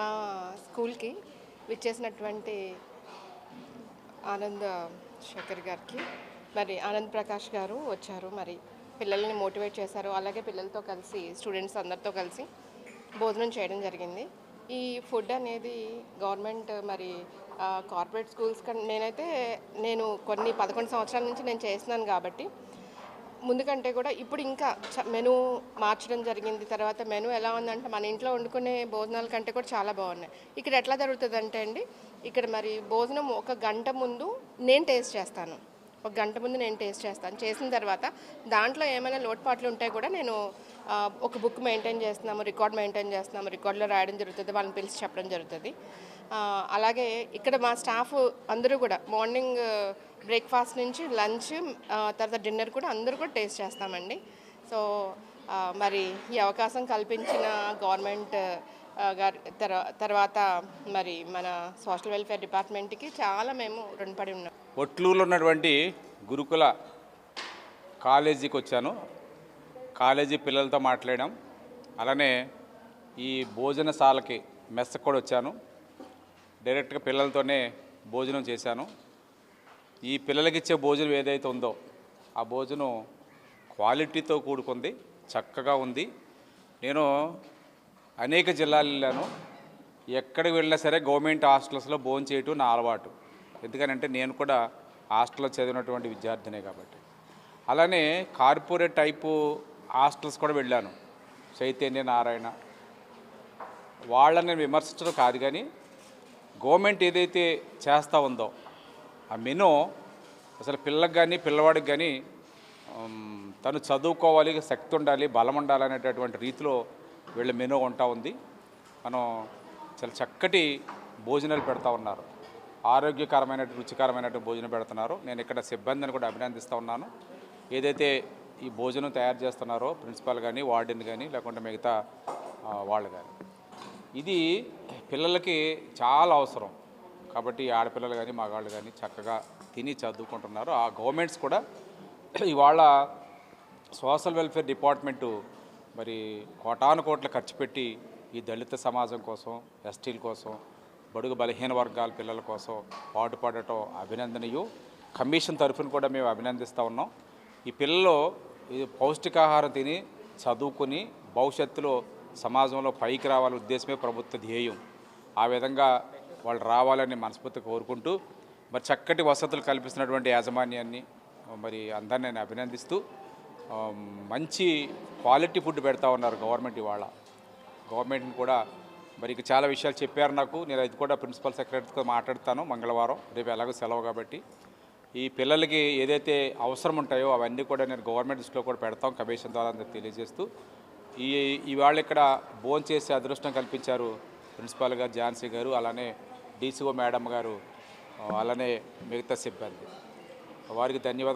మా స్కూల్కి విచ్చేసినటువంటి ఆనంద్ శేఖర్ గారికి. మరి ఆనంద్ ప్రకాష్ గారు వచ్చారు. మరి పిల్లల్ని మోటివేట్ చేశారు. అలాగే పిల్లలతో కలిసి స్టూడెంట్స్ అందరితో కలిసి భోజనం చేయడం జరిగింది. ఈ ఫుడ్ అనేది గవర్నమెంట్ మరి కార్పొరేట్ స్కూల్స్ కన్నా నేనైతే నేను కొన్ని పదకొండు సంవత్సరాల నుంచి నేను చేస్తున్నాను కాబట్టి ముందు కంటే కూడా ఇప్పుడు ఇంకా చ- మెనూ మార్చడం జరిగింది. తర్వాత మెనూ ఎలా ఉందంటే మన ఇంట్లో వండుకునే భోజనాల కంటే కూడా చాలా బాగున్నాయి. ఇక్కడ ఎట్లా జరుగుతుంది అంటే అండి ఇక్కడ మరి భోజనం ఒక గంట ముందు నేను టేస్ట్ చేస్తాను. ఒక గంట ముందు నేను టేస్ట్ చేస్తాను. చేసిన తర్వాత దాంట్లో ఏమైనా లోటుపాట్లు ఉంటే కూడా నేను ఒక బుక్ మెయింటైన్ చేస్తున్నాము రికార్డ్ మెయింటైన్ చేస్తున్నాము రికార్డులో రాయడం జరుగుతుంది వాళ్ళని పిలిచి చెప్పడం జరుగుతుంది. అలాగే ఇక్కడ మా స్టాఫ్ అందరూ కూడా మార్నింగ్ బ్రేక్ఫాస్ట్ నుంచి లంచ్ తర్వాత డిన్నర్ కూడా అందరూ కూడా టేస్ట్ చేస్తామండి. సో మరి ఈ అవకాశం కల్పించిన గవర్నమెంట్ గారి తర్వాత మరి మన సోషల్ వెల్ఫేర్ డిపార్ట్మెంట్కి చాలా మేము రుణపడి ఉన్నాం. ఒట్లూరులో ఉన్నటువంటి గురుకుల కాలేజీకి వచ్చాను కాలేజీ పిల్లలతో మాట్లాడాం. అలానే ఈ భోజనశాలకి మెస్సకు కూడా వచ్చాను. డైరెక్ట్గా పిల్లలతోనే భోజనం చేశాను. ఈ పిల్లలకి ఇచ్చే భోజనం ఏదైతే ఉందో ఆ భోజనం క్వాలిటీతో కూడుకుంది చక్కగా ఉంది. నేను అనేక జిల్లాలు వెళ్ళాను ఎక్కడికి వెళ్ళినా సరే గవర్నమెంట్ హాస్టల్స్లో భోజనం చేయటం నా అలవాటు. ఎందుకనంటే నేను కూడా హాస్టల్లో చదివినటువంటి విద్యార్థినే కాబట్టి. అలానే కార్పొరేట్ టైపు హాస్టల్స్ కూడా వెళ్ళాను. చైతన్య నారాయణ. వాళ్ళని నేను విమర్శించడం కాదు కానీ గవర్నమెంట్ ఏదైతే చేస్తూ ఉందో ఆ మెనూ అసలు పిల్లకి కానీ పిల్లవాడికి కానీ తను చదువుకోవాలి శక్తి ఉండాలి బలం ఉండాలి అనేటటువంటి రీతిలో వీళ్ళ మెనూ ఉంటా ఉంది. మనం చాలా చక్కటి భోజనాలు పెడతా ఉన్నారు. ఆరోగ్యకరమైన రుచికరమైన భోజనం పెడుతున్నారు. నేను ఇక్కడ సిబ్బందిని కూడా అభినందిస్తూ ఉన్నాను. ఏదైతే ఈ భోజనం తయారు చేస్తున్నారో ప్రిన్సిపాల్ కానీ వార్డెన్ కానీ లేకుంటే మిగతా వాళ్ళు కానీ ఇది పిల్లలకి చాలా అవసరం. కాబట్టి ఆడపిల్లలు కానీ మగాళ్ళు కానీ చక్కగా తిని చదువుకుంటున్నారు. ఆ గవర్నమెంట్స్ కూడా ఇవాళ సోషల్ వెల్ఫేర్ డిపార్ట్మెంటు మరి కోటాను కోట్లు ఖర్చు పెట్టి ఈ దళిత సమాజం కోసం ఎస్టీల కోసం బడుగు బలహీన వర్గాల పిల్లల కోసం పాటుపడటం అభినందనీయం. కమిషన్ తరఫున కూడా మేము అభినందిస్తూ ఉన్నాం. ఈ పిల్లలు ఇది పౌష్టికాహారం తిని చదువుకుని భవిష్యత్తులో సమాజంలో పైకి రావాలనే ఉద్దేశమే ప్రభుత్వ ధ్యేయం. ఆ విధంగా వాళ్ళు రావాలని మనస్ఫూర్తి కోరుకుంటూ మరి చక్కటి వసతులు కల్పిస్తున్నటువంటి యాజమాన్యాన్ని మరి అందరిని నేను అభినందిస్తూ మంచి క్వాలిటీ ఫుడ్ పెడతా ఉన్నారు గవర్నమెంట్ ఇవాళ. గవర్నమెంట్ని కూడా మరి ఇక చాలా విషయాలు చెప్పారు నాకు. నేను అది కూడా ప్రిన్సిపల్ సెక్రటరీతో మాట్లాడతాను మంగళవారం. రేపు ఎలాగో సెలవు కాబట్టి. ఈ పిల్లలకి ఏదైతే అవసరం ఉంటాయో అవన్నీ కూడా నేను గవర్నమెంట్ దృష్టిలో కూడా పెడతాం కమిషన్ ద్వారా అందరికి తెలియజేస్తూ. ఈ ఇవాళ ఇక్కడ భోజనం చేసే అదృష్టం కల్పించారు ప్రిన్సిపాల్ గారు ఝాన్సీ గారు అలానే డీసీఓ మేడం గారు అలానే మిగతా సిబ్బంది. వారికి ధన్యవాదాలు.